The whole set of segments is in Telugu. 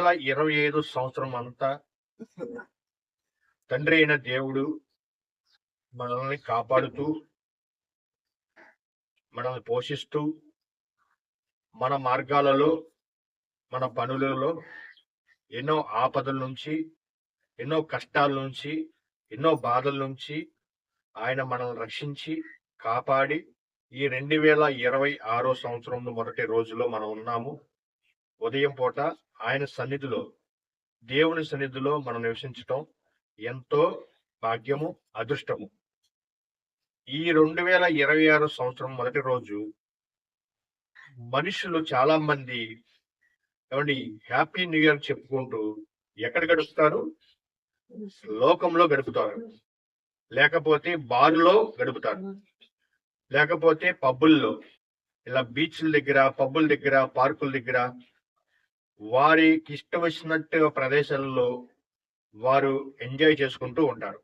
వేల ఇరవై ఐదు సంవత్సరం అంతా తండ్రి అయిన దేవుడు మనల్ని కాపాడుతూ మనల్ని పోషిస్తూ మన మార్గాలలో మన పనులలో ఎన్నో ఆపదల నుంచి ఎన్నో కష్టాల నుంచి ఎన్నో బాధల నుంచి ఆయన మనల్ని రక్షించి కాపాడి ఈ రెండు వేల ఇరవై ఆరో సంవత్సరం మొదటి రోజులో మనం ఉన్నాము. ఉదయం పూట ఆయన సన్నిధిలో దేవుని సన్నిధిలో మనం నివసించటం ఎంతో భాగ్యము అదృష్టము. ఈ రెండు వేల ఇరవై ఆరు సంవత్సరం మొదటి రోజు మనుషులు చాలా మంది ఏమండి హ్యాపీ న్యూ ఇయర్ చెప్పుకుంటూ ఎక్కడ గడుపుతారు? లోకంలో గడుపుతారు. లేకపోతే బారులో గడుపుతారు. లేకపోతే పబ్బుల్లో. ఇలా బీచ్ల దగ్గర పబ్బుల దగ్గర పార్కుల దగ్గర వారికి ఇష్టం వచ్చినట్టు ప్రదేశాల్లో వారు ఎంజాయ్ చేసుకుంటూ ఉంటారు.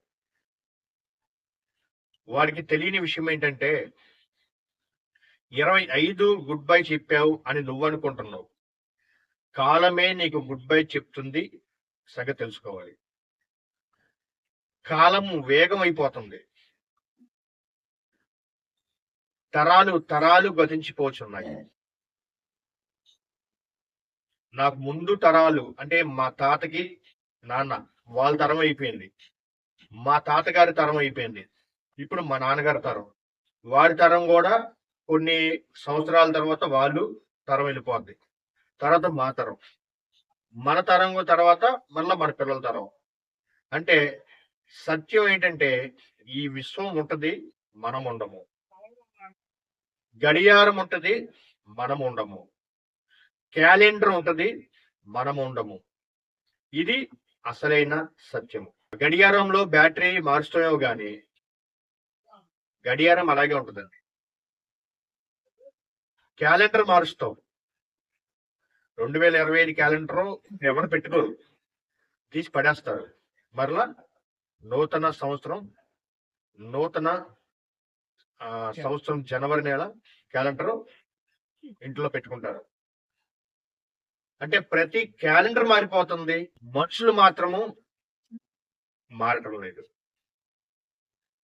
వారికి తెలియని విషయం ఏంటంటే ఇరవై ఐదు గుడ్ బై చెప్పావు అని నువ్వు అనుకుంటున్నావు కాలమే నీకు గుడ్ బై చెప్తుంది. సగ తెలుసుకోవాలి. కాలం వేగం అయిపోతుంది తరాలు తరాలు గతించిపోతున్నాయి నాకు ముందు తరాలు అంటే మా తాతకి నాన్న వాళ్ళ తరం అయిపోయింది. మా తాతగారి తరం అయిపోయింది. ఇప్పుడు మా నాన్నగారి తరం. వారి తరం కూడా కొన్ని సంవత్సరాల తర్వాత వాళ్ళు తరం వెళ్ళిపోద్ది. తర్వాత మా తరం. మన తరం తర్వాత మళ్ళీ మన పిల్లల తరం. అంటే సత్యం ఏంటంటే ఈ విశ్వం ఉంటది మనం ఉండము. గడియారం ఉంటది మనం ఉండము. క్యాలెండర్ ఉంటది మనం ఉండము. ఇది అసలైన సత్యము. గడియారంలో బ్యాటరీ మారుస్తామేమో గాని గడియారం అలాగే ఉంటుందండి. క్యాలెండర్ మారుస్తాం. రెండు వేల ఇరవై ఐదు క్యాలెండర్ ఎవరు పెట్టుకోరు తీసి పడేస్తారు. మరలా నూతన సంవత్సరం నూతన ఆ, సంవత్సరం జనవరి నెల క్యాలెండర్ ఇంట్లో పెట్టుకుంటారు. అంటే ప్రతి క్యాలెండర్ మారిపోతుంది. మనుషులు మాత్రము మారటం లేదు.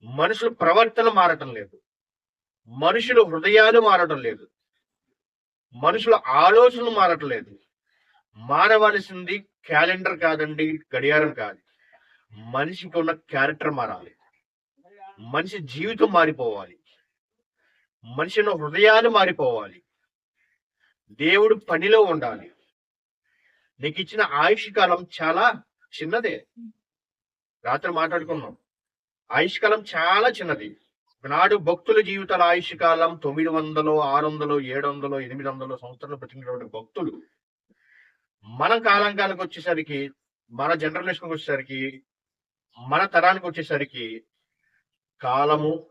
మనుషుల ప్రవర్తన మారటం లేదు. మనుషుల హృదయాలు మారటం లేదు. మనుషుల ఆలోచనలు మారటం లేదు. మారవలసింది క్యాలెండర్ కాదండి గడియారం కాదు. మనిషికి ఉన్న క్యారెక్టర్ మారాలి. మనిషి జీవితం మారిపోవాలి. మనిషి హృదయాలు మారిపోవాలి. దేవుడు పనిలో ఉండాలి. నీకు ఇచ్చిన ఆయుష్ కాలం చాలా చిన్నదే. రాత్రి మాట్లాడుకున్నాం. ఆయుష్ కాలం చాలా చిన్నది. నాడు భక్తుల జీవితాల ఆయుష్ కాలం తొమ్మిది వందలు ఆరు వందలు ఏడు వందలు ఎనిమిది వందలు సంవత్సరాలు బ్రతికినటువంటి భక్తులు. మన కాలం కాలకు వచ్చేసరికి మన జనరేషన్కి వచ్చేసరికి మన తరానికి వచ్చేసరికి కాలము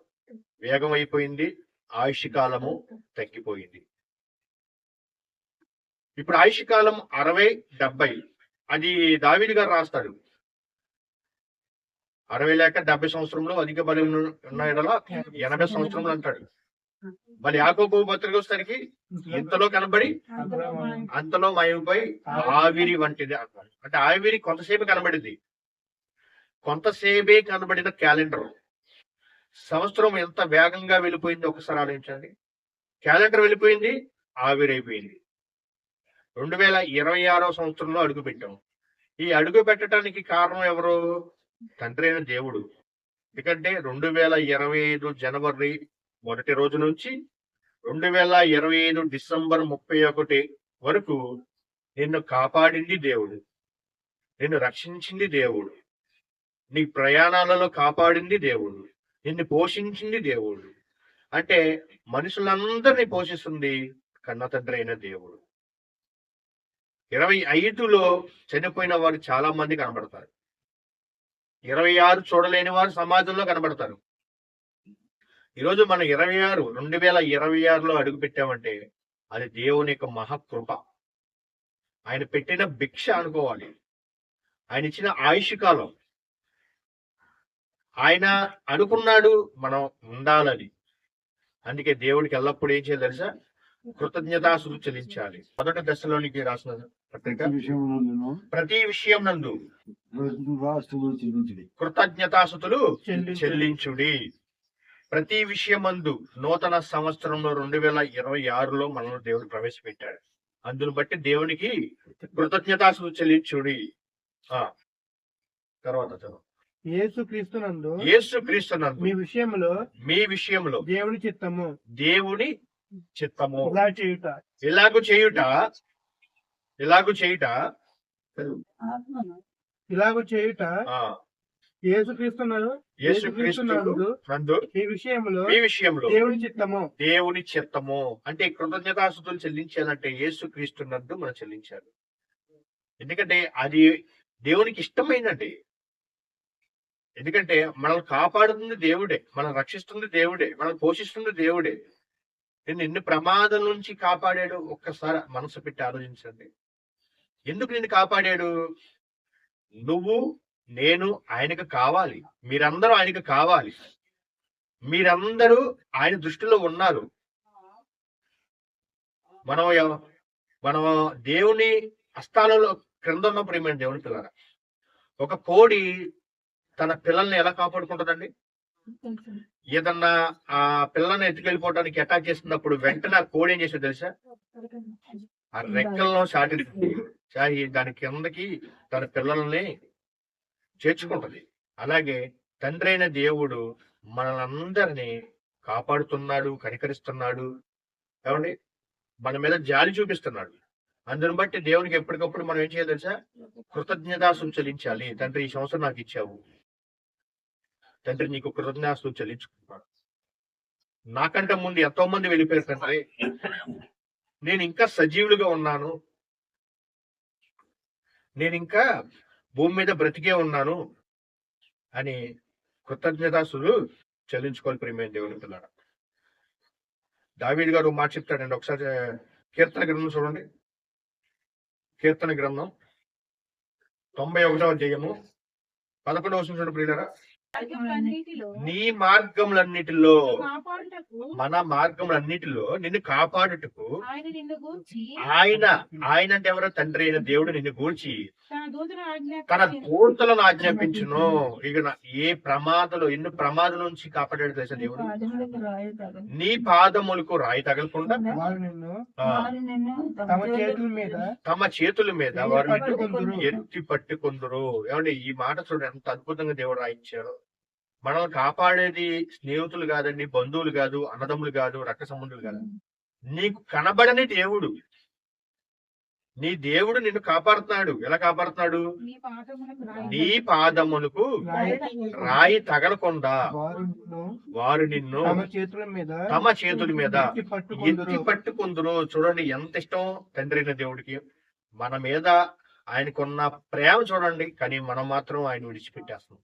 వేగం అయిపోయింది ఆయుష్ కాలము తగ్గిపోయింది. ఇప్పుడు ఆయుష్ కాలం అరవై డెబ్బై. అది దావిడి గారు రాస్తాడు. అరవై లేక డెబ్బై సంవత్సరంలో అధిక బలి ఉన్న ఎనభై సంవత్సరంలో అంటాడు. మరి యాకోబు పత్రిక వచ్చేసరికి ఇంతలో కనబడి అంతలో మయమైపోయి ఆవిరి వంటిది అంటే ఆవిరి కొంతసేపు కనబడింది. కొంతసేపే కనబడిన క్యాలెండర్. సంవత్సరం ఎంత వేగంగా వెళ్ళిపోయింది ఒకసారి ఆలోచించండి. క్యాలెండర్ వెళ్ళిపోయింది ఆవిరైపోయింది. రెండు వేల ఇరవై ఆరో సంవత్సరంలో అడుగు పెట్టాం ఈ అడుగు పెట్టడానికి కారణం ఎవరు? తండ్రి అయిన దేవుడు. ఎందుకంటే రెండు వేల ఇరవై ఐదు జనవరి మొదటి రోజు నుంచి రెండు వేల ఇరవై ఐదు డిసెంబర్ ముప్పై ఒకటి వరకు నిన్ను కాపాడింది దేవుడు. నిన్ను రక్షించింది దేవుడు. నీ ప్రయాణాలలో కాపాడింది దేవుడు. నిన్ను పోషించింది దేవుడు. అంటే మనుషులందరినీ పోషిస్తుంది కన్న తండ్రి అయిన దేవుడు. ఇరవై ఐదులో చనిపోయిన వారు చాలా మంది కనబడతారు. ఇరవై ఆరు చూడలేని వారు సమాజంలో కనబడతారు. ఈరోజు మనం ఇరవై ఆరు రెండు వేల ఇరవై ఆరులో అడుగు పెట్టామంటే అది దేవుని యొక్క మహాకృప. ఆయన పెట్టిన భిక్ష అనుకోవాలి. ఆయన ఇచ్చిన ఆయుష్ కాలం. ఆయన అనుకున్నాడు మనం ఉండాలని. అందుకే దేవుడికి ఎల్లప్పుడూ ఏం చేయాలి తెలుసా? కృతజ్ఞతాసులు చెల్లించాలి. మొదటి దశలోనికి రాసిన పత్రిక ప్రతి విషయం నందు. చెల్లించుడి కృతజ్ఞతాసుతులు చెల్లించుడి. చెల్లించుడి. ప్రతి విషయమందు నూతన సంవత్సరంలో రెండు వేల ఇరవై ఆరులో మనల్ని దేవుడు ప్రవేశపెట్టాడు. అందును బట్టి దేవునికి కృతజ్ఞతాసులు చెల్లించుడి. ఆ. తర్వాత చదువు. యేసు క్రీస్తునందు యేసు క్రీస్తునందు మీ విషయంలో మీ విషయంలో దేవుని చిత్తము దేవుని చిత్తము. ఇలా చేయుట? ఇలాగు చేయుట? ఇలాగు చేయుట. ఇలాగ చేయుట నందు విషయంలో విషయంలో దేవుని చిత్తము. దేవుని చిత్తము. అంటే కృతజ్ఞతాస్తుతులు చెల్లించాలంటే యేసు క్రీస్తు నందు మనం చెల్లించాలి. ఎందుకంటే అది దేవునికి ఇష్టమైందండి ఎందుకంటే మనల్ని కాపాడుతుంది దేవుడే మనం రక్షిస్తుంది దేవుడే మనం పోషిస్తుంది దేవుడే. నిన్ను ఎన్ని ప్రమాదం నుంచి కాపాడాడు ఒక్కసారి మనసు పెట్టి ఆలోచించండి. ఎందుకు నిన్ను కాపాడాడు? నువ్వు నేను ఆయనకు కావాలి. మీరందరూ ఆయనకు కావాలి. మీరందరూ ఆయన దృష్టిలో ఉన్నారు. మనం మనం దేవుని హస్తాలలో క్రింద ఉన్నప్పుడు ఏమైనా దేవుని పిల్లల ఒక కోడి తన పిల్లల్ని ఎలా కాపాడుకుంటుందండి? ఏదన్నా ఆ పిల్లని ఎత్తుకెళ్ళిపోవడానికి అటాక్ చేస్తున్నప్పుడు వెంటనే ఆ కోడి ఏం చేసేది తెలుసా? ఆ రెక్కల్లో చాటి దాని కిందకి తన పిల్లల్ని చేర్చుకుంటది. అలాగే తండ్రి అయిన దేవుడు మనలందరినీ కాపాడుతున్నాడు కనికరిస్తున్నాడు. ఏమండి? మన మీద జాలి చూపిస్తున్నాడు. అందుని బట్టి దేవునికి ఎప్పటికప్పుడు మనం ఏం చేయాలి తెలుసా? కృతజ్ఞతాసులు చెల్లించాలి. తండ్రి ఈ సంవత్సరం నాకు ఇచ్చావు. తండ్రి నీకు కృతజ్ఞాసులు చెల్లించుకున్నాడు నాకంటే ముందు ఎంతో మంది వెళ్ళిపోయారు తండ్రి. నేను ఇంకా సజీవులుగా ఉన్నాను. నేను ఇంకా భూమి మీద బ్రతికే ఉన్నాను అని కృతజ్ఞతాసులు చెల్లించుకోవాలి ప్రియమైన దేవుని పిల్లడ దావీద్ గారు మాట చెప్తాడండి. ఒకసారి కీర్తన గ్రంథం చూడండి. కీర్తన గ్రంథం తొంభై ఒకటవ అధ్యాయము పదకొండవ చూడండి ప్రియులరా. నీ మార్గములన్నిటిలో కాపాడుటకు మన మార్గములన్నిటిలో నిన్ను కాపాడుటకు ఆయన ఆయన ఆయన అంటే ఎవరో? తండ్రి అయిన దేవుడు నిన్ను గూర్చి తన దూతలను ఆజ్ఞాపించును. ఇక నా- ఏ ప్రమాదలు ఎన్ని ప్రమాదాల నుంచి కాపాడాడు తెలుసా దేవుడు? నీ పాదములకు రాయి తగలకుండా వారు నిన్ను ఆ, తమ చేతుల మీద తమ చేతుల మీద వారు. ఎత్తి పట్టుకుందరు ఏమండి ఈ మాట చూడండి ఎంత అద్భుతంగా దేవుడు రాయించాడు. మనల్ని కాపాడేది స్నేహితులు కాదండి బంధువులు కాదు అన్నదమ్ములు కాదు రక్త సంబంధులు కాదు. నీకు కనబడని దేవుడు. నీ దేవుడు నిన్ను కాపాడుతున్నాడు. ఎలా కాపాడుతున్నాడు? నీ పాదములకు రాయి నీ పాదములకు రాయి రాయి తగలకుండా వారు నిన్ను తమ చేతుల మీద తమ చేతుల మీద ఎత్తి పట్టుకొందురు. చూడండి ఎంత ఇష్టం తండ్రి దేవుడికి. మన మీద ఆయనకున్న ప్రేమ చూడండి కానీ మనం మాత్రం ఆయన విడిచిపెట్టేస్తాం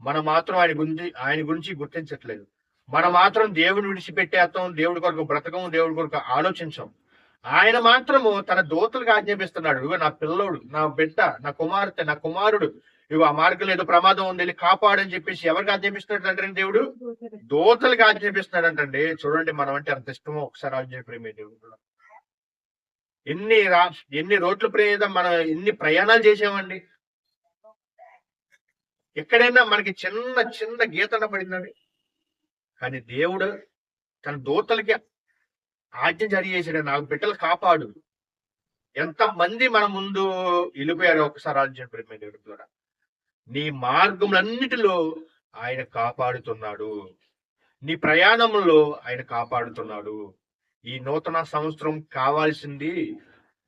మనం మాత్రం ఆయన గురించి ఆయన గురించి గుర్తించట్లేదు. మనం మాత్రం దేవుని విడిచిపెట్టేస్తాం దేవుడి కొరకు బ్రతకం దేవుడి కొరకు ఆలోచించాం ఆయన మాత్రము తన దోతలకు ఆజ్ఞాపిస్తున్నాడు. ఇగో నా పిల్లోడు నా బిడ్డ నా కుమార్తె నా కుమారుడు. ఇగో ఆ మార్గంలో ఏదో ప్రమాదం ఉంది వెళ్ళి కాపాడని చెప్పేసి ఎవరికి ఆజ్ఞాపిస్తున్నాడు అంటారండి దేవుడు? దోతలకు ఆజ్ఞాపిస్తున్నాడంటండి. చూడండి మనం అంటే అంత ఇష్టమో ఒకసారి ఆజ్ఞాప్రేమే దేవుడు. ఎన్ని రా ఎన్ని రోడ్ల ప్రయాణం మనం ఎన్ని ప్రయాణాలు చేసామండి. ఎక్కడైనా మనకి చిన్న చిన్న గీతన పడిందండి. కానీ దేవుడు తన దూతలకి ఆజ్ఞ జారీ చేశాడు. నాకు బిడ్డలు కాపాడు. ఎంత మంది మన ముందు వెళ్ళిపోయారో ఒకసారి ఆలోచన ప్రేమ ద్వారా. నీ మార్గములన్నిటిలో ఆయన కాపాడుతున్నాడు. నీ ప్రయాణంలో ఆయన కాపాడుతున్నాడు. ఈ నూతన సంవత్సరం కావాల్సింది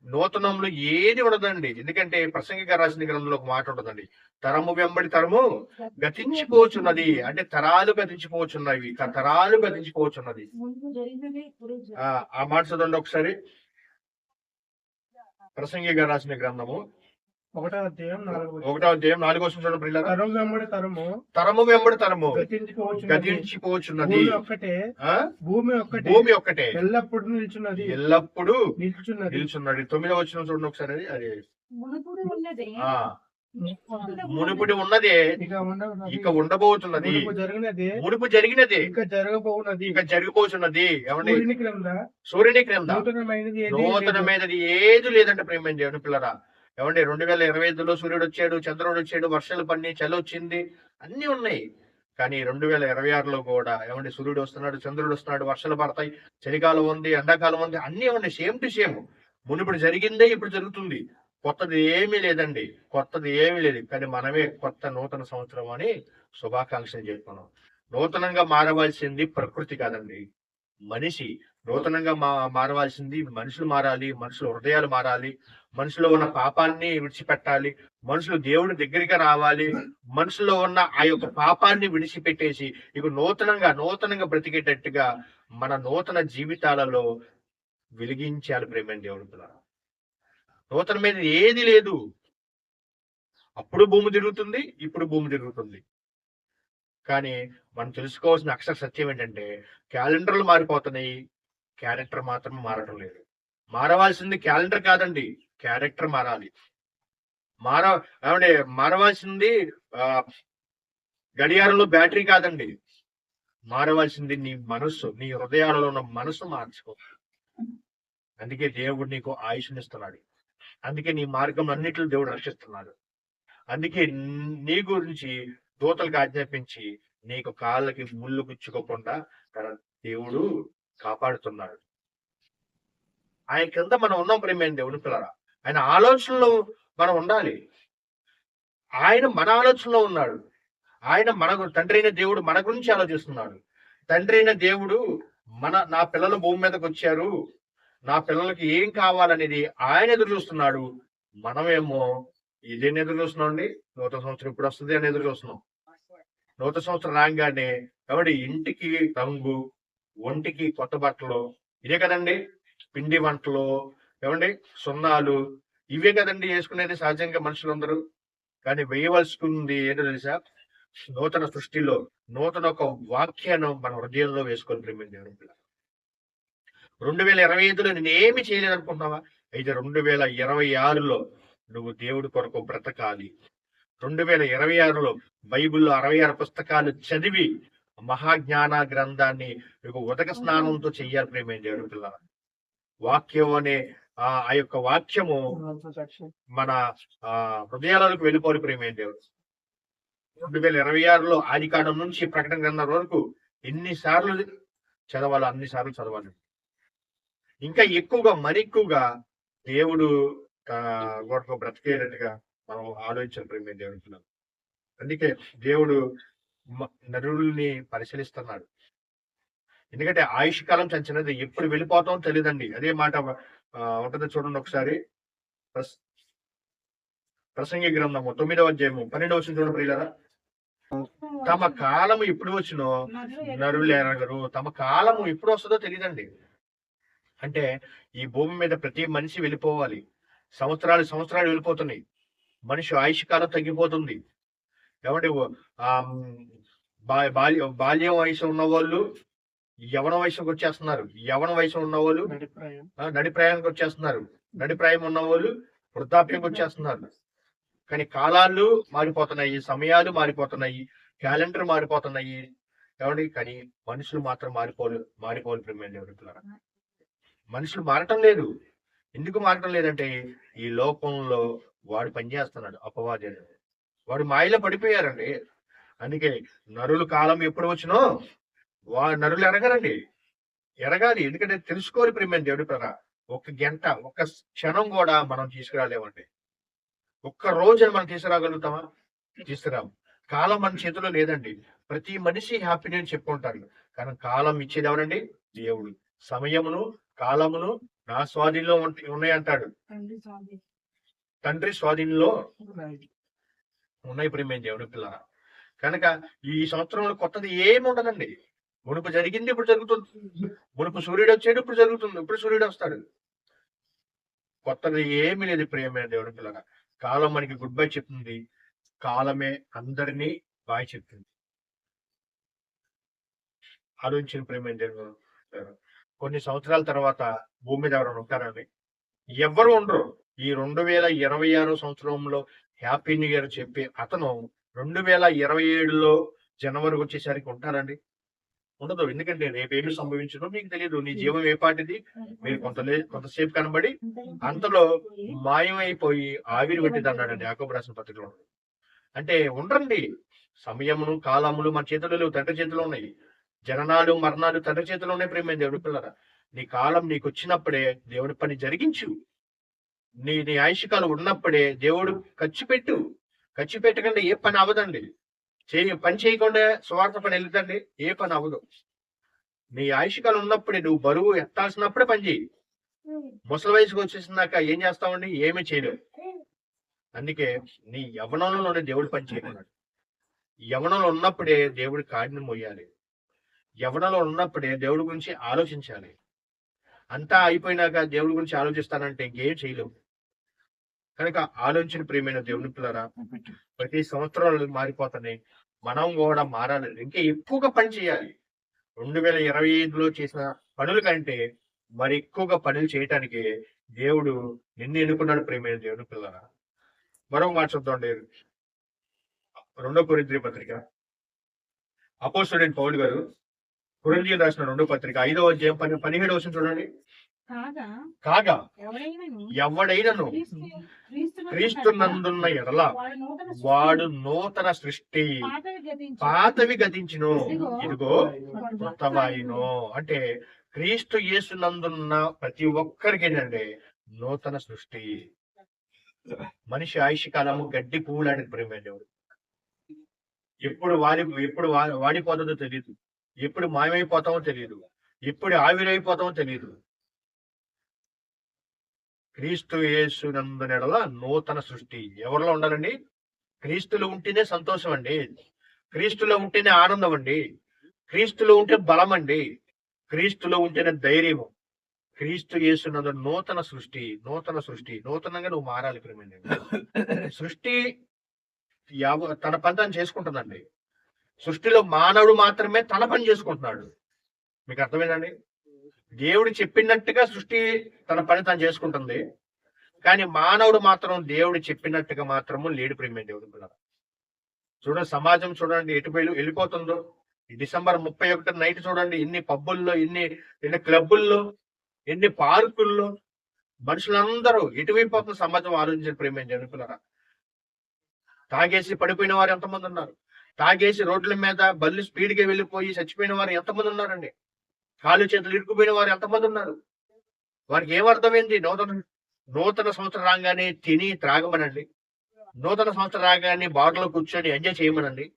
నూతనంలో ఏది ఉండదండి. ఎందుకంటే ప్రసంగిగా రాసిన గ్రంథంలో ఒక మాట ఉంటుందండి. తరము వెంబడి తరము గతించిపోచున్నది. అంటే తరాలు గతించిపోచున్నవి తరాలు గతించిపోచున్నది. ఆ మాట చదవండి ఒకసారి. ప్రసంగిగా రాసిన గ్రంథము ఒకటో అధ్యాయం నాలుగో ఒకటో అధ్యాయం నాలుగో వచనం చూడండి ప్రియులారా. తరం వెంబడి తరము. తరము వెంబడి తరము. గతించుకోవచ్చు గతించిపోచున్నది. భూమి ఒక్కటే. భూమి ఒక్కటే. భూమి ఒక్కటే. ఎల్లప్పుడు నిల్చున్నది. ఎల్లప్పుడూ నిల్చున్నది. నిల్చున్నాడు తొమ్మిదో వచ్చిన చూడండి ఒకసారి. అది. అది మునుపుడు ఉన్నది. ఆ. మునుపుడి ఉన్నదే. ఇక ఉండబోతున్నది. మునుపు జరిగినది. ఇంకా జరగబోవున్నది. ఇక జరిగిపోతున్నది ఏమండి? సూర్యుని క్రింద. సూర్యుని క్రింద. నూతనమైనది ఏదీ లేదు. నూతనమైనది ఏది లేదంటే ప్రేమ దేవుని పిల్లరా? ఏమండి? రెండు వేల ఇరవై ఐదులో సూర్యుడు వచ్చాడు చంద్రుడు వచ్చాడు వర్షాలు పడినాయి చలి వచ్చింది అన్ని ఉన్నాయి. కానీ రెండు వేల ఇరవై ఆరులో కూడా ఏమండి? సూర్యుడు వస్తున్నాడు చంద్రుడు వస్తున్నాడు వర్షాలు పడతాయి చలికాలం ఉంది ఎండాకాలం ఉంది అన్నీ ఉన్నాయి. Same to same. మునుపుడు జరిగిందే ఇప్పుడు జరుగుతుంది. కొత్తది ఏమీ లేదండి. కొత్తది ఏమీ లేదు. కానీ మనమే కొత్త నూతన సంవత్సరం అని శుభాకాంక్షలు చెప్పుకున్నాం నూతనంగా మారవలసింది ప్రకృతి కాదండి. మనిషి నూతనంగా మా మారవలసింది. మనుషులు మారాలి మనుషుల హృదయాలు మారాలి. మనుషులో ఉన్న పాపాన్ని విడిచిపెట్టాలి. మనుషులు దేవుడి దగ్గరికి రావాలి. మనుషులో ఉన్న ఆ యొక్క పాపాన్ని విడిచిపెట్టేసి ఇక నూతనంగా నూతనంగా బ్రతికేటట్టుగా మన నూతన జీవితాలలో వెలిగించాలి ప్రేమ దేవుడి పిల్లలు నూతన ఏది లేదు. అప్పుడు భూమి తిరుగుతుంది ఇప్పుడు భూమి తిరుగుతుంది. కానీ మనం తెలుసుకోవాల్సిన అక్షర సత్యం ఏంటంటే క్యాలెండర్లు మారిపోతున్నాయి. క్యారెక్టర్ మాత్రం మారడం లేదు. మారవలసింది క్యాలెండర్ కాదండి క్యారెక్టర్ మారాలి. మార ఏమంటే మారవలసింది ఆ, గడియారంలో బ్యాటరీ కాదండి. మారవలసింది నీ మనస్సు నీ హృదయాలలో ఉన్న మనస్సు మార్చుకో. అందుకే దేవుడు నీకు ఆయుష్నిస్తున్నాడు. అందుకే నీ మార్గం అన్నిటిలో దేవుడు రక్షిస్తున్నాడు. అందుకే నీ గురించి దూతలకు ఆజ్ఞాపించి నీకు కాళ్ళకి ముళ్ళు గుచ్చుకోకుండా దేవుడు కాపాడుతున్నాడు. ఆయన కింద మనం ఉన్నాం ప్రేమైన దేవుని పిల్లరా? ఆయన ఆలోచనలో మనం ఉండాలి. ఆయన మన ఆలోచనలో ఉన్నాడు. ఆయన మన తండ్రి అయిన దేవుడు మన గురించి ఆలోచిస్తున్నాడు. తండ్రి అయిన దేవుడు మన నా పిల్లలు భూమి మీదకి వచ్చారు. నా పిల్లలకి ఏం కావాలనేది ఆయన ఎదురు చూస్తున్నాడు. మనమేమో ఇదేం ఎదురు చూస్తున్నాం అండి. నూతన సంవత్సరం ఇప్పుడు వస్తుంది అని ఎదురు చూస్తున్నాం. నూతన సంవత్సరం రాగానే కాబట్టి ఇంటికి రంగు ఒంటికి కొత్త బట్టలు. ఇదే కదండి? పిండి వంటలు. ఏమండి? సున్నాలు. ఇవే కదండి వేసుకునేది సహజంగా మనుషులందరూ. కానీ వేయవలసుకుంది ఏంటో తెలుసా? నూతన సృష్టిలో నూతన ఒక వాక్యాన్ని మన హృదయంలో వేసుకొని ప్రేమ దేవుని పిల్ల రెండు వేల ఇరవై ఐదులో నేను ఏమి చేయలేదు అనుకుంటున్నావా అయితే రెండు వేల ఇరవై ఆరులో నువ్వు దేవుడి కొరకు బ్రతకాలి. రెండు వేల ఇరవై ఆరులో బైబిల్లో అరవై ఆరు పుస్తకాలు చదివి మహాజ్ఞాన గ్రంథాన్ని ఉదక స్నానంతో చెయ్యాలి ప్రేమ దేవుడి పిల్ల వాక్యం అనే ఆ యొక్క వాక్యము మన ఆ హృదయాలకు వెళ్ళిపోయి ప్రేమే దేవుడు? రెండు వేల ఇరవై ఆరులో ఆది కాండం నుంచి ప్రకటన గ్రంథం వరకు ఎన్నిసార్లు చదవాలో అన్ని సార్లు చదవాలి. ఇంకా ఎక్కువగా మరి ఎక్కువగా దేవుడు కొరకు బ్రతికేటట్టుగా మనం ఆలోచించాలి ప్రేమే దేవుడి పిల్లలు అందుకే దేవుడు నరుల్ని పరిశీలిస్తున్నాడు. ఎందుకంటే ఆయుష్ కాలం చంచినది ఎప్పుడు వెళ్ళిపోతాం తెలియదండి. అదే మాట ఆ, ఉంటది చూడండి ఒకసారి. ప్రసంగి గ్రంథము తొమ్మిదవ అధ్యాయము పన్నెండవ వచ్చిన చూడండి ప్రియులరా. తమ కాలము ఎప్పుడు వచ్చినో నరులు ఎరగరు తమ కాలము ఎప్పుడు వస్తుందో తెలియదండి. అంటే ఈ భూమి మీద ప్రతి మనిషి వెళ్ళిపోవాలి. సంవత్సరాలు సంవత్సరాలు వెళ్ళిపోతున్నాయి. మనిషి ఆయుష్ కాలం తగ్గిపోతుంది. ఏమంటే బాల్య బాల్యం వయసు ఉన్న వాళ్ళు యవన వయసుకు వచ్చేస్తున్నారు. యవన వయసు ఉన్న వాళ్ళు ఆ, నడి ప్రయాణానికి వచ్చేస్తున్నారు. నడి ప్రాయం ఉన్న వాళ్ళు వృద్ధాప్యంకి వచ్చేస్తున్నారు. కానీ కాలాలు మారిపోతున్నాయి సమయాలు మారిపోతున్నాయి క్యాలెండర్ మారిపోతున్నాయి. ఏమండి? కానీ మనుషులు మాత్రం మారిపోలే మారిపోవాలి ప్రేమ ఎవరికులారా మనుషులు మారటం లేదు. ఎందుకు మారటం లేదంటే ఈ లోకంలో వాడు పనిచేస్తున్నాడు అపవాది అనేది. వాడు మాయలో పడిపోయారండి. అందుకే నరుల కాలం ఎప్పుడు వచ్చినో వా నరులు ఎరగరండి. ఎరగాలి. ఎందుకంటే తెలుసుకోవాలి ప్రేమ దేవుడి ప్రరా ఒక గంట ఒక క్షణం కూడా మనం తీసుకురాలేమండి. ఒక్క రోజు మనం తీసుకురాగలుగుతామా? తీసుకురాము. కాలం మన చేతిలో లేదండి. ప్రతి మనిషి హ్యాపీ అని చెప్పుకుంటారు. కానీ కాలం ఇచ్చేది ఎవరండి? దేవుడు. సమయమును కాలమును నా స్వాధీనంలో ఉంట- ఉన్నాయంటాడు. తండ్రి స్వాధీనంలో ఉన్నాయి ప్రేమ దేవుని పిల్ల కనుక ఈ సంవత్సరంలో కొత్తది ఏమి ఉండదండి. మునుపు జరిగింది ఇప్పుడు జరుగుతుంది. మునుపు సూర్యుడు వచ్చాడు ఇప్పుడు జరుగుతుంది. ఇప్పుడు సూర్యుడు వస్తాడు. కొత్తది ఏమీ లేదు ప్రియమైన దేవుడి పిల్లగా కాలం మనకి గుడ్ బై చెప్తుంది. కాలమే అందరినీ బాయ్ చెప్తుంది. ఆలోచించిన ప్రేమైన దేవుడు కొన్ని సంవత్సరాల తర్వాత భూమి మీద ఎవరైనా ఉంటారని ఎవరు ఉండరు. ఈ రెండు వేల ఇరవై ఆరు సంవత్సరంలో హ్యాపీ న్యూ ఇయర్ చెప్పి అతను రెండు వేల ఇరవై ఏడులో జనవరి వచ్చేసరికి ఉంటారండి. ఉండదు. ఎందుకంటే రేపేమి సంభవించడం మీకు తెలియదు నీ జీవం ఏ పాటిది మీరు కొంత కొంతసేపు కనబడి అంతలో మాయమైపోయి ఆవిరి పెట్టింది అన్నాడండి యాకోబు రాసిన పత్రికలో. అంటే ఉండండి. సమయమును కాలములు మన చేతులు లేవు తండ్రి చేతిలో ఉన్నాయి. జననాలు మరణాలు తండ్రి చేతిలో ఉన్నాయి ప్రేమ దేవుడి పిల్లరా. నీ కాలం నీకు వచ్చినప్పుడే దేవుడి పని జరిగించు. నీ నీ ఆయుష్కాలం ఉన్నప్పుడే దేవుడు ఖర్చు పెట్టు. ఖర్చు పెట్టకుండా ఏ పని అవదండి చేయ పని చేయకుండా స్వార్థ పని వెళ్తండి ఏ పని అవ్వదు. నీ ఆయుష్కాలం ఉన్నప్పుడే నువ్వు బరువు ఎత్తాల్సినప్పుడే పని చేయి. ముసలి వయసుకు వచ్చేసినాక ఏం చేస్తామండి? ఏమీ చేయలేవు అందుకే నీ యవనంలోనే దేవుడు పని చేయకున్నాడు యవనంలో ఉన్నప్పుడే దేవుడి కాడిని మొయ్యాలి యవనంలో ఉన్నప్పుడే దేవుడి గురించి ఆలోచించాలి. అంతా అయిపోయినాక దేవుడి గురించి ఆలోచిస్తానంటే ఇంకేం చేయలేవు కనుక ఆలోచించిన ప్రియమైన దేవుని పిల్లరా ప్రతి సంవత్సరాలు మారిపోతున్నాయి. మనం కూడా మారాలి. ఇంకా ఎక్కువగా పని చేయాలి. రెండు వేల ఇరవై ఐదులో చేసిన పనుల కంటే మరి ఎక్కువగా పనులు చేయటానికి దేవుడు నిన్ను ఎన్నుకున్నాడు ప్రియమైన దేవుని పిల్లరా. మరో మాట చూద్దాండి రెండో కొరింద్రి పత్రిక. అపోస్టెంట్ పౌల్ గారు కొరింద్రీయులు రాసిన రెండో పత్రిక ఐదో అధ్యాయం పని పదిహేడు వచ్చిన చూడండి. కాగా ఎవడైనను ఎవడైనను క్రీస్తు- క్రీస్తునందు క్రీస్తు నందున్న ఎడల వాడు నూతన సృష్టి. పాతవి గతించి పాతవి గతించును. ఇదిగో కొత్తవాయిను. అంటే క్రీస్తు యేసు నందున్న ప్రతి ఒక్కరికి ఏంటంటే నూతన సృష్టి. మనిషి ఆయుష్ కాలము గడ్డి పువ్వులాంటి ప్రేమ దేవుడు ఎప్పుడు వాడి ఎప్పుడు వాడిపోతుందో తెలియదు ఎప్పుడు మాయమైపోతామో తెలియదు ఎప్పుడు ఆవిరైపోతామో తెలియదు క్రీస్తు యేసునందునెడల నూతన సృష్టి. ఎవరిలో ఉండాలండి? క్రీస్తులో ఉంటేనే సంతోషం అండి. క్రీస్తులో ఉంటేనే ఆనందం అండి. క్రీస్తులో ఉంటే బలం అండి. క్రీస్తులో ఉంటేనే ధైర్యం. క్రీస్తు చేస్తున్నది నూతన సృష్టి నూతన సృష్టి. నూతనంగా నువ్వు మారాలి ప్రేమండి. సృష్టి యావ తన పని తను చేసుకుంటుందండి. సృష్టిలో మానవుడు మాత్రమే తన పని చేసుకుంటున్నాడు. మీకు అర్థమైందండి దేవుడు చెప్పినట్టుగా సృష్టి తన పని తను చేసుకుంటుంది. కానీ మానవుడు మాత్రం దేవుడు చెప్పినట్టుగా మాత్రము లేడు ప్రేమ దేవుడు చూడండి సమాజం చూడండి ఎటు వెళ్ళిపోతుందో. డిసెంబర్ ముప్పై ఒకటి నైట్ చూడండి ఎన్ని పబ్బుల్లో ఎన్ని ఎన్ని క్లబ్బుల్లో ఎన్ని పార్కుల్లో మనుషులందరూ ఎటువైపోతున్న సమాజం ఆలోచించిన ప్రేమ జనుకులరా తాగేసి పడిపోయిన వారు ఎంతమంది ఉన్నారు? తాగేసి రోడ్ల మీద బల్లి స్పీడ్గా వెళ్ళిపోయి చచ్చిపోయిన వారు ఎంతమంది ఉన్నారండి? కాలు చేతులు ఇరుక్కుపోయిన వారు ఎంతమంది ఉన్నారు? వారికి ఏం అర్థమైంది? నూతన నూతన సంవత్సరం రాగానే తిని త్రాగమనండి. నూతన సంవత్సరం రాగానే బార్లో కూర్చొని ఎంజాయ్ చేయమనండి.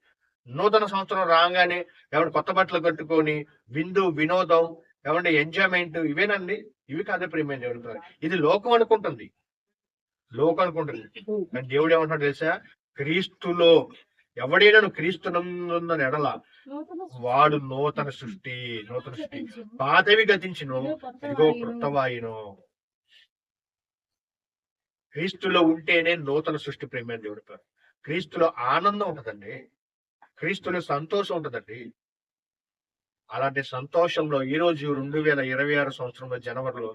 నూతన సంవత్సరం రాగానే ఎవరి కొత్త బట్టలు కట్టుకొని విందు వినోదం ఏమంటే ఎంజాయ్మెంట్ ఇవేనండి? ఇవి కాదే ప్రేమ దేవుడు ఇది లోకం అనుకుంటుంది. లోకం అనుకుంటుంది. కానీ దేవుడు ఏమంటాడు తెలుసా? క్రీస్తులో ఎవడైనా క్రీస్తునందున్న ఎడల వాడు నూతన సృష్టి నూతన సృష్టి. పాతవి గతించును ఇదిగో కొత్త ఇదిగో వాయువును. క్రొత్త వాయును క్రీస్తులో ఉంటేనే నూతన సృష్టి ప్రేమ దేవుడి క్రీస్తులో ఆనందం ఉంటదండి. క్రీస్తులో సంతోషం ఉంటదండి. అలాంటి సంతోషంలో ఈ రోజు రెండు వేల ఇరవై ఆరు సంవత్సరంలో జనవరిలో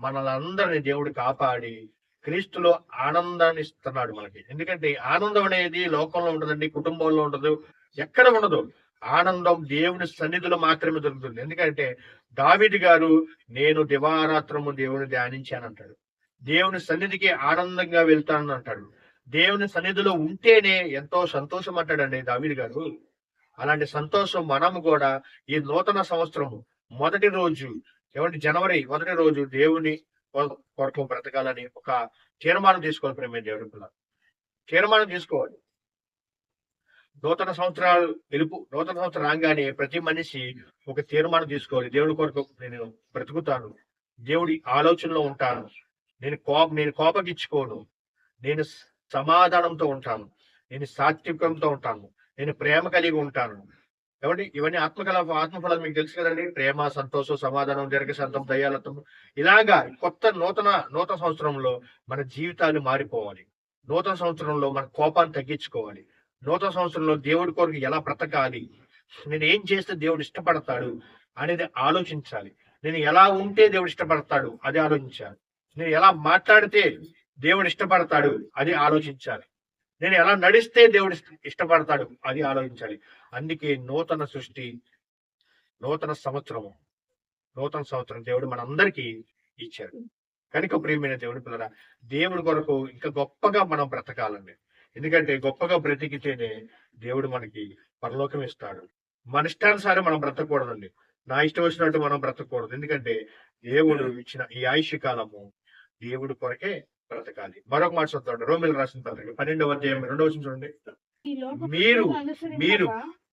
మనల్ని అందరినీ దేవుడు కాపాడి క్రీస్తులో ఆనందాన్ని ఇస్తున్నాడు మనకి. ఎందుకంటే ఆనందం అనేది లోకంలో ఉండదండి కుటుంబంలో ఉండదు ఎక్కడ ఉండదు. ఆనందం దేవుని సన్నిధిలో మాత్రమే దొరుకుతుంది. ఎందుకంటే దావిది గారు నేను దివారాత్రము దేవుని ధ్యానించానంటాడు. దేవుని సన్నిధికి ఆనందంగా వెళ్తానని అంటాడు. దేవుని సన్నిధిలో ఉంటేనే ఎంతో సంతోషం అంటాడండి దావిది గారు. అలాంటి సంతోషం మనము కూడా ఈ నూతన సంవత్సరము మొదటి రోజు ఏమంటే జనవరి మొదటి రోజు దేవుని కొరకు బ్రతకాలని ఒక తీర్మానం తీసుకోవాలి ప్రేమ దేవుడి పిల్లలు. తీర్మానం తీసుకోవాలి. నూతన సంవత్సరాలు వెలుపు నూతన సంవత్సరం రాగానే ప్రతి మనిషి ఒక తీర్మానం తీసుకోవాలి. దేవుడి కొరకు నేను బ్రతుకుతాను. దేవుడి ఆలోచనలో ఉంటాను. నేను కోప నేను కోపగించుకోను. నేను సమాధానంతో ఉంటాను. నేను సాత్వికంతో ఉంటాను. నేను ప్రేమ కలిగి ఉంటాను. కాబట్టి ఇవన్నీ ఆత్మకలాప ఆత్మఫలాలు మీకు తెలుసు కదండి. ప్రేమ సంతోషం సమాధానం దీర్ఘశాంతం దయాలత్వం. ఇలాగా కొత్త నూతన నూతన సంవత్సరంలో మన జీవితాలు మారిపోవాలి. నూతన సంవత్సరంలో మన కోపాన్ని తగ్గించుకోవాలి. నూతన సంవత్సరంలో దేవుడి కొరకు ఎలా బ్రతకాలి? నేను ఏం చేస్తే దేవుడు ఇష్టపడతాడు అనేది ఆలోచించాలి. నేను ఎలా ఉంటే దేవుడు ఇష్టపడతాడు అది ఆలోచించాలి. నేను ఎలా మాట్లాడితే దేవుడు ఇష్టపడతాడు అది ఆలోచించాలి. నేను ఎలా నడిస్తే దేవుడు ఇష్టపడతాడు అది ఆలోచించాలి. అందుకే నూతన సృష్టి నూతన సంవత్సరము నూతన సంవత్సరం దేవుడు మనందరికీ ఇచ్చాడు. కనుక ప్రియమైన దేవుడి పిల్లల దేవుడి కొరకు ఇంకా గొప్పగా మనం బ్రతకాలండి. ఎందుకంటే గొప్పగా బ్రతికితేనే దేవుడు మనకి పరలోకం ఇస్తాడు. మన ఇష్టానుసారం మనం బ్రతకూడదండి. నా ఇష్టం వచ్చినట్టు మనం బ్రతకూడదు. ఎందుకంటే దేవుడు ఇచ్చిన ఈ ఆయుష్ కాలము దేవుడి కొరకే బ్రతకాలి. మరొక మాట చూద్దాం రోమిల్ రాసిన పత్రిక పన్నెండవ అధ్యాయం రెండవ చూడండి. మీరు- మీరు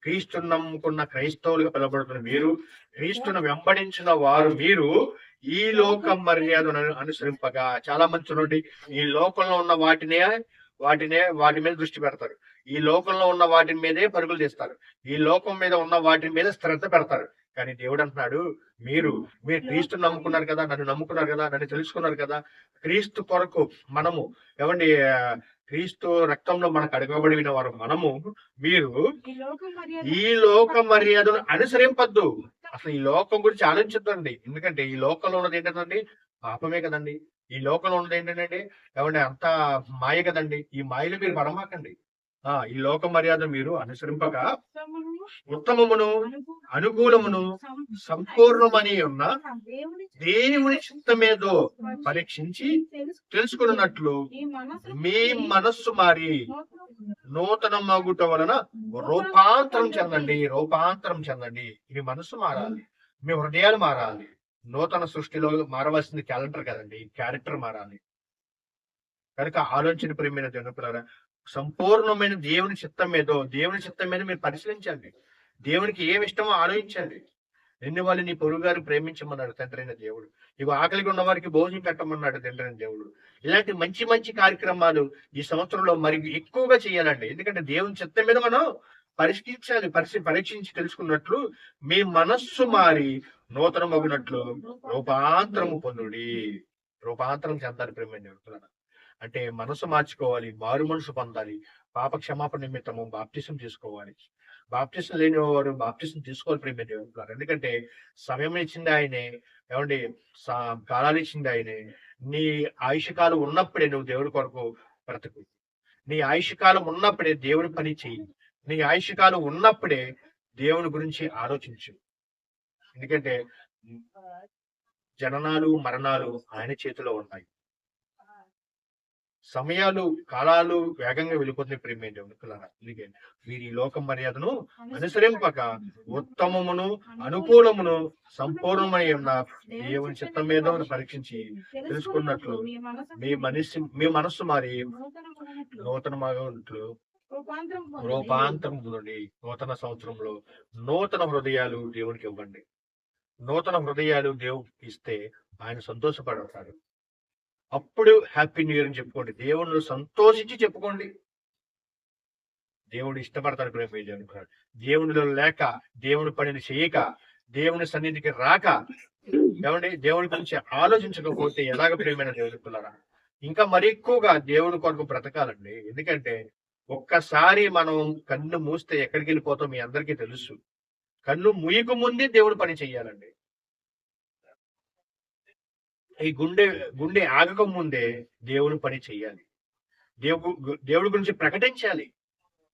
క్రీస్తును నమ్ముకున్న క్రైస్తవులుగా పిలవబడుతున్న మీరు క్రీస్తును వెంబడించిన వారు మీరు ఈ లోక మర్యాదను అనుసరింపగా. చాలా మంది చూడండి ఈ లోకంలో ఉన్న వాటినే వాటినే వాటి మీద దృష్టి పెడతారు. ఈ లోకంలో ఉన్న వాటి మీదే పరుగులు తీస్తారు. ఈ లోకం మీద ఉన్న వాటి మీద శ్రద్ధ పెడతారు. కానీ దేవుడు అంటున్నాడు మీరు మీరు క్రీస్తు నమ్ముకున్నారు కదా నన్ను నమ్ముకున్నారు కదా నన్ను తెలుసుకున్నారు కదా క్రీస్తు కొరకు మనము ఏమండి క్రీస్తు రక్తంలో మనకు అడగబడిన వారు మనము మీరు ఈ లోక మర్యాదను అనుసరింపద్దు. అసలు ఈ లోకం గురించి ఆలోచించండి ఎందుకంటే ఈ లోకంలో ఉన్నది ఏంటండి పాపమే కదండి. ఈ లోకంలో ఉన్నది ఏంటంటే ఏమంటే అంతా మాయ కదండి. ఈ మాయలు మీరు పడమాకండి. ఆ ఈ లోక మర్యాద మీరు అనుసరింపక ఉత్తమమును, అనుకూలమును, సంపూర్ణమని ఉన్న దేవుని చిత్తమేదో పరీక్షించి తెలుసుకున్నట్లు మీ మనస్సు మారి నూతన మగుట వలన రూపాంతరం చెందండి రూపాంతరం చెందండి. మీ మనస్సు మారాలి మీ హృదయాలు మారాలి. నూతన సృష్టిలో మారవలసింది క్యాలెండర్ కదండి క్యారెక్టర్ మారాలి. కనుక ఆలోచన ప్రేమైన దేవుని సంపూర్ణమైన దేవుని చిత్తం ఏదో దేవుని చిత్తం మీద మీరు పరిశీలించండి. దేవునికి ఏమి ఇష్టమో ఆలోచించండి. ఎన్ని వాళ్ళు నీ పొరుగు గారు ప్రేమించమన్నాడు తండ్రైన దేవుడు. ఇవి ఆకలిగా ఉన్న వారికి భోజనం పెట్టమన్నాడు తండ్రైన దేవుడు. ఇలాంటి మంచి మంచి కార్యక్రమాలు ఈ సంవత్సరంలో మరి ఎక్కువగా చేయాలండి. ఎందుకంటే దేవుని చిత్తం మీద మనం పరిశీలించాలి పరిశీ పరీక్షించి తెలుసుకున్నట్లు మీ మనస్సు మారి నూతన మగునట్లు రూపాంతరము పొందుడి. రూపాంతరం చెందాలి ప్రేమ చెబుతున్నాను అంటే మనసు మార్చుకోవాలి మారు మనసు పొందాలి పాప క్షమాపణ నిమిత్తము బాప్టిసం తీసుకోవాలి. బాప్టిసం లేని వారు బాప్టిసం తీసుకోవాలి ప్రేమ దేవుడు ఎందుకంటే సమయం ఇచ్చింది ఆయనే ఏమండి సా- కాలాలు ఇచ్చింది ఆయనే. నీ ఆయుష్ కాలం ఉన్నప్పుడే నువ్వు దేవుడి కొరకు బ్రతుకు. నీ ఆయుష్ కాలం ఉన్నప్పుడే దేవుడి పని చెయ్యి. నీ ఆయుష్ కాలం ఉన్నప్పుడే దేవుని గురించి ఆలోచించు. ఎందుకంటే జననాలు మరణాలు ఆయన చేతిలో ఉన్నాయి. సమయాలు కాలాలు వేగంగా వెళ్ళిపోతున్నాయి ప్రేమే దేవుని పిల్లరా అందుకే లోక మర్యాదను అనుసరింపక ఉత్తమమును అనుకూలమును సంపూర్ణమై ఉన్న దేవుని చిత్తం మీద పరీక్షించి తెలుసుకున్నట్లు మీ మనిషి మీ మనస్సు మీ మనస్సు మారి నూతనమాగా ఉన్నట్లు రూపాంతరం పొందండి. నుండి నూతన సంవత్సరంలో నూతన హృదయాలు దేవునికి ఇవ్వండి. నూతన హృదయాలు దేవుడికి ఇస్తే ఆయన సంతోషపడతారు. అప్పుడు హ్యాపీ న్యూ ఇయర్ అని చెప్పుకోండి. దేవుని సంతోషించి చెప్పుకోండి. దేవుడు ఇష్టపడతాడు ప్రేమ దేవుని దేవునిలో లేక దేవుని పనిని చేయక దేవుని సన్నిధికి రాక ఏమండి? దేవుని గురించి ఆలోచించకపోతే ఎలాగ ప్రేమైన దేవుడుకున్నారా ఇంకా మరి ఎక్కువగా దేవుని కొరకు బ్రతకాలండి. ఎందుకంటే ఒక్కసారి మనం కన్ను మూస్తే ఎక్కడికి వెళ్ళిపోతాం మీ అందరికీ తెలుసు. కన్ను ముయ్యకు ముందే దేవుడు పని చెయ్యాలండి ఈ గుండె గుండె ఆగకముందే దేవుని పని చెయ్యాలి. దేవు దేవుడి గురించి ప్రకటించాలి.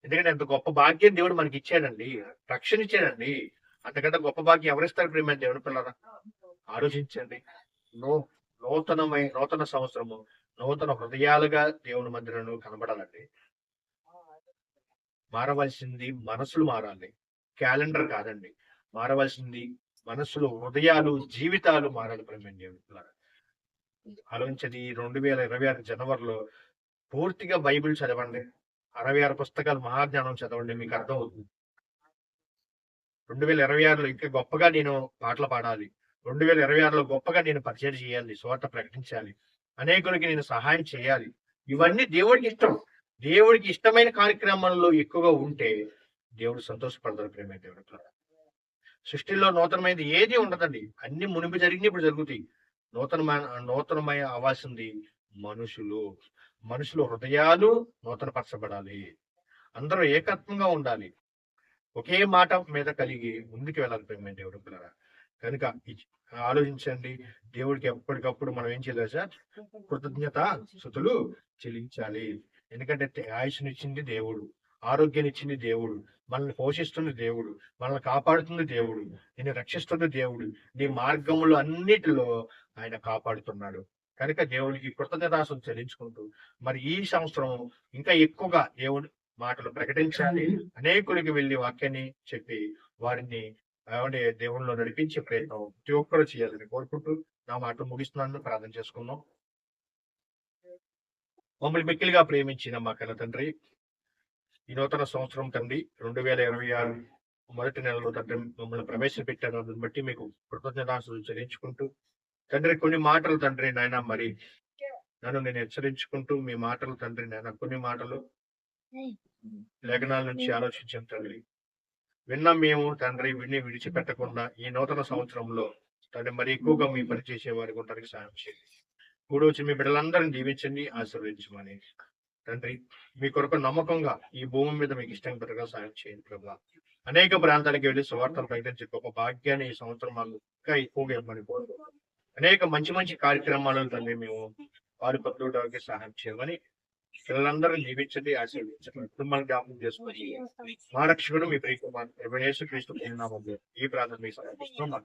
ఎందుకంటే అంత గొప్ప భాగ్యం దేవుడు మనకి ఇచ్చాడండి రక్షణ ఇచ్చాడండి. అంతకంటే గొప్ప భాగ్యం ఎవరిస్తారు ప్రేమ దేవుని పిల్లరా? ఆలోచించండి. నూ నూతనమై నూతన సంవత్సరము నూతన హృదయాలుగా దేవుని మందిరంలో కనబడాలండి. మారవలసింది మనసులు మారాలి. క్యాలెండర్ కాదండి. మారవలసింది మనసులు హృదయాలు జీవితాలు మారాలి ప్రేమ దేవుని పిల్లరా. ఆలోచించది రెండు వేల ఇరవై ఆరు జనవరిలో పూర్తిగా బైబిల్ చదవండి. అరవై ఆరు పుస్తకాలు మహాజ్ఞానం చదవండి మీకు అర్థం అవుతుంది. రెండు వేల ఇరవై ఆరులో ఇంకా గొప్పగా నేను పాటలు పాడాలి. రెండు వేల ఇరవై ఆరులో గొప్పగా నేను పరిచయం చేయాలి స్వార్థ ప్రకటించాలి అనేకులకి నేను సహాయం చేయాలి. ఇవన్నీ దేవుడికి ఇష్టం. దేవుడికి ఇష్టమైన కార్యక్రమాల్లో ఎక్కువగా ఉంటే దేవుడు సంతోషపడతాడు ప్రేమ దేవుడు. సృష్టిలో నూతనమైనది ఏది ఉండదండి. అన్ని మునిపి జరిగింది ఇప్పుడు జరుగుతాయి. నూతనమైన నూతనమైన అవ్వాల్సింది మనుషులు. మనుషుల హృదయాలు నూతనపరచబడాలి. అందరూ ఏకత్వంగా ఉండాలి. ఒకే మాట మీద కలిగి ముందుకు వెళ్ళాలి ప్రేమ దేవుడు పిల్లరా. కనుక ఆలోచించండి. దేవుడికి ఎప్పటికప్పుడు మనం ఏం చేయాలి సార్ కృతజ్ఞత శృతులు చెల్లించాలి. ఎందుకంటే తే- ఆయుష్నిచ్చింది దేవుడు. ఆరోగ్యాన్నిచ్చింది దేవుడు మనల్ని పోషిస్తుంది దేవుడు మనల్ని కాపాడుతుంది దేవుడు నిన్ను రక్షిస్తుంది దేవుడు నీ మార్గములు అన్నిటిలో ఆయన కాపాడుతున్నాడు. కనుక దేవుడికి కృతజ్ఞతాసులు చెల్లించుకుంటూ మరి ఈ సంవత్సరం ఇంకా ఎక్కువగా దేవుడు మాటలు ప్రకటించాలి అనేకులకి వెళ్ళి వాక్యాన్ని చెప్పి వారిని ఏమంటే దేవుళ్ళు నడిపించే ప్రయత్నం ప్రతి ఒక్కరు చేయాలని కోరుకుంటూ నా మాటలు ముగిస్తున్నాను ప్రార్థన చేసుకుందాం. మమ్మల్ని మిక్కిలిగా ప్రేమించిన మా కన్న తండ్రి ఈ నూతన సంవత్సరం తండ్రి రెండు వేల ఇరవై ఆరు మొదటి నెలలో తండ్రి మమ్మల్ని ప్రవేశపెట్టారు. దాన్ని బట్టి మీకు కృతజ్ఞతాసులు చెల్లించుకుంటూ తండ్రి కొన్ని మాటలు తండ్రి నాయన మరి నన్ను నేను హెచ్చరించుకుంటూ మీ మాటలు తండ్రి నాయన కొన్ని మాటలు లేఖనాల నుంచి ఆలోచించాం తండ్రి. విన్నాం మేము తండ్రి విని విడిచిపెట్టకుండా ఈ నూతన సంవత్సరంలో తండ్రి మరి ఎక్కువగా మీ పని చేసే వారికి ఉండడానికి సాయం చేయండి. కూడొచ్చి మీ బిడ్డలందరినీ దీవించండి ఆశీర్వదించమని. తండ్రి మీ కొరకు నమ్మకంగా ఈ భూమి మీద మీకు ఇష్టం పెట్టగా సాయం చేయండి ప్రభా అనేక ప్రాంతాలకు వెళ్ళి సువార్తలు ప్రకటించే గొప్ప భాగ్యాన్ని ఈ సంవత్సరం మాకు ఇంకా ఎక్కువగా ఇవ్వమని కోరుకుంటున్నాం. అనేక మంచి మంచి కార్యక్రమాలను తండ్రి మేము వారి పద్ధతులకి సహాయం చేయమని పిల్లలందరూ జీవించండి ఆశీర్వించండి కుటుంబాన్ని జ్ఞాపకం చేసుకుని మా రక్షకుడు మీ ప్రియకుమార్ క్రీస్తు ఈ ప్రాంతం మీకు సమర్పిస్తున్నాం.